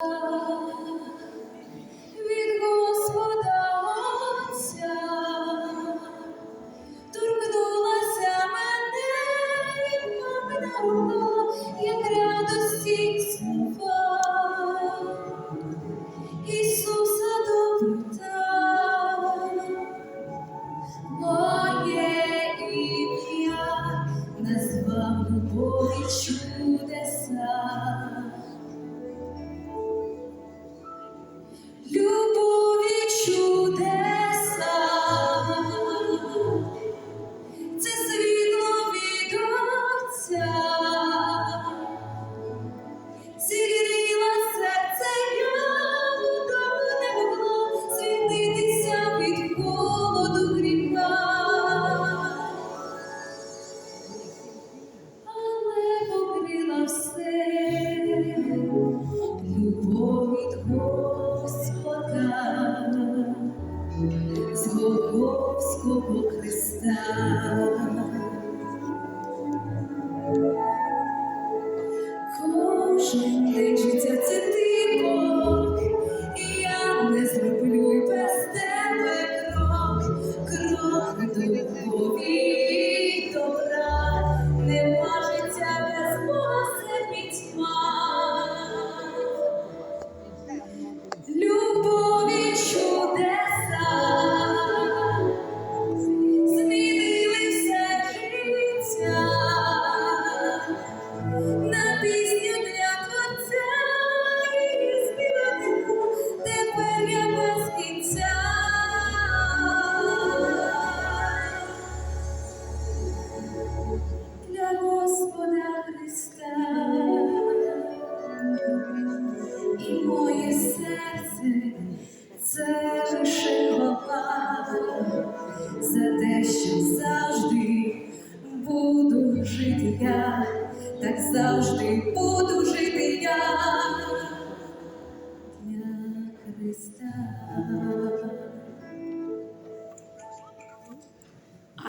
Oh. Голгофського Христа. моє серце, це лише хвала за те, що завжди буду жити я, так завжди буду жити.